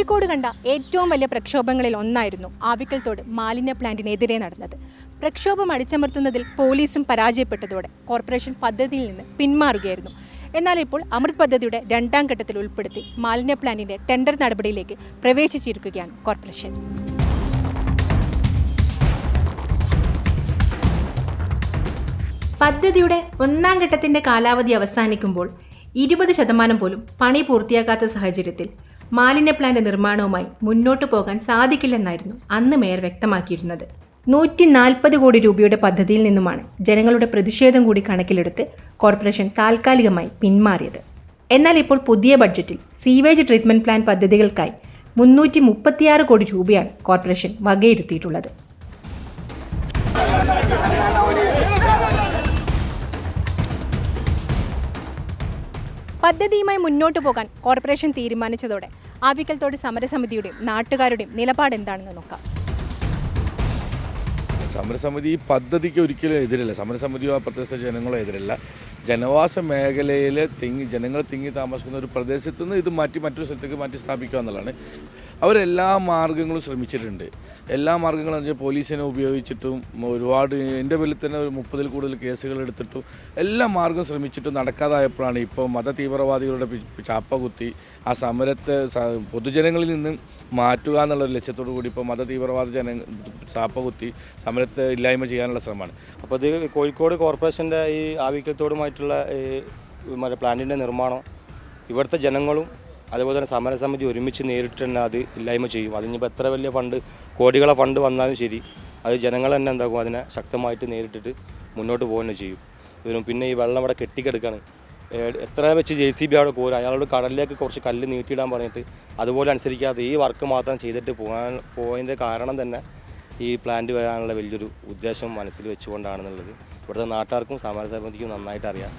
കോഴിക്കോട് കണ്ട ഏറ്റവും വലിയ പ്രക്ഷോഭങ്ങളിൽ ഒന്നായിരുന്നു ആവിക്കൽ ആവിക്കൽത്തോട് മാലിന്യ പ്ലാന്റിനെതിരെ നടന്നത്. പ്രക്ഷോഭം അടിച്ചമർത്തുന്നതിൽ പോലീസും പരാജയപ്പെട്ടതോടെ കോർപ്പറേഷൻ പദ്ധതിയിൽ നിന്ന് പിന്മാറുകയായിരുന്നു. എന്നാൽ ഇപ്പോൾ അമൃത് പദ്ധതിയുടെ രണ്ടാം ഘട്ടത്തിൽ ഉൾപ്പെടുത്തി മാലിന്യ പ്ലാന്റിന്റെ ടെൻഡർ നടപടിയിലേക്ക് പ്രവേശിച്ചിരിക്കുകയാണ് കോർപ്പറേഷൻ. പദ്ധതിയുടെ ഒന്നാം ഘട്ടത്തിന്റെ കാലാവധി അവസാനിക്കുമ്പോൾ ഇരുപത് ശതമാനം പോലും പണി പൂർത്തിയാക്കാത്ത സാഹചര്യത്തിൽ മാലിന്യ പ്ലാന്റ് നിർമ്മാണവുമായി മുന്നോട്ടു പോകാൻ സാധിക്കില്ലെന്നായിരുന്നു അന്ന് മേയർ വ്യക്തമാക്കിയിരുന്നത്. നൂറ്റി നാൽപ്പത് കോടി രൂപയുടെ പദ്ധതിയിൽ നിന്നുമാണ് ജനങ്ങളുടെ പ്രതിഷേധം കൂടി കണക്കിലെടുത്ത് കോർപ്പറേഷൻ താൽക്കാലികമായി പിന്മാറിയത്. എന്നാൽ ഇപ്പോൾ പുതിയ ബഡ്ജറ്റിൽ സീവേജ് ട്രീറ്റ്മെന്റ് പ്ലാൻ പദ്ധതികൾക്കായി മുന്നൂറ്റി മുപ്പത്തിയാറ് കോടി രൂപയാണ് കോർപ്പറേഷൻ വകയിരുത്തിയിട്ടുള്ളത്. പദ്ധതിയുമായി മുന്നോട്ടു പോകാൻ കോർപ്പറേഷൻ തീരുമാനിച്ചതോടെ ആവിക്കൽത്തോട് സമരസമിതിയുടെയും നാട്ടുകാരുടെയും നിലപാട് എന്താണെന്ന് നോക്കാം. സമരസമിതി ഈ പദ്ധതിക്ക് ഒരിക്കലും എതിരല്ല. സമരസമിതിയോ പ്രദേശത്തെ ജനങ്ങളോ എതിരല്ല. ജനവാസ മേഖലയിൽ തിങ്ങി ജനങ്ങൾ തിങ്ങി താമസിക്കുന്ന ഒരു പ്രദേശത്ത് നിന്ന് ഇത് മാറ്റി മറ്റൊരു സ്ഥലത്തേക്ക് മാറ്റി സ്ഥാപിക്കുക എന്നുള്ളതാണ്. അവരെല്ലാ മാർഗങ്ങളും ശ്രമിച്ചിട്ടുണ്ട്. എല്ലാ മാർഗങ്ങളും വെച്ചാൽ പോലീസിനെ ഉപയോഗിച്ചിട്ടും ഒരുപാട് എന്റെ പേരിൽ തന്നെ ഒരു മുപ്പതിൽ കൂടുതൽ കേസുകൾ എടുത്തിട്ടും എല്ലാ മാർഗം ശ്രമിച്ചിട്ടും നടക്കാതായപ്പോഴാണ് ഇപ്പോൾ മത തീവ്രവാദികളുടെ ചാപ്പ കുത്തി ആ സമരത്തെ പൊതുജനങ്ങളിൽ നിന്ന് മാറ്റുക എന്നുള്ള ലക്ഷ്യത്തോടു കൂടി ഇപ്പോൾ മത തീവ്രവാദ ജന ചാപ്പ കുത്തി സമരത്തെ ഇല്ലായ്മ ചെയ്യാനുള്ള ശ്രമമാണ്. അപ്പോൾ ഇത് കോഴിക്കോട് കോർപ്പറേഷന്റെ ഈ ആവിക്കത്തോടുമായിട്ടുള്ള ഈ മറ്റേ പ്ലാന്റിന്റെ നിർമ്മാണം ഇവിടുത്തെ ജനങ്ങളും അതുപോലെ തന്നെ സമരസമിതി ഒരുമിച്ച് നേരിട്ട് തന്നെ അത് ഇല്ലായ്മ ചെയ്യും. അതിനിപ്പോൾ എത്ര വലിയ ഫണ്ട് കോടികളെ ഫണ്ട് വന്നാലും ശരി അത് ജനങ്ങൾ തന്നെ എന്താക്കും അതിനെ ശക്തമായിട്ട് നേരിട്ടിട്ട് മുന്നോട്ട് പോകുന്നത് ചെയ്യും. ഇവരും പിന്നെ ഈ വെള്ളം അവിടെ കെട്ടിക്കെടുക്കാണ്. എത്ര വെച്ച് ജെ സി ബി അവിടെ പോരും. അയാളോട് കടലിലേക്ക് കുറച്ച് കല്ല് നീട്ടിയിടാൻ പറഞ്ഞിട്ട് അതുപോലെ അനുസരിക്കാതെ ഈ വർക്ക് മാത്രം ചെയ്തിട്ട് പോകാൻ പോയതിന്റെ കാരണം തന്നെ ഈ പ്ലാന്റ് വരാനുള്ള വലിയൊരു ഉദ്ദേശം മനസ്സിൽ വെച്ചുകൊണ്ടാണെന്നുള്ളത്. ഇവിടുത്തെ നാട്ടുകാർക്കും സമരസമിതിക്കും നന്നായിട്ട് അറിയാം.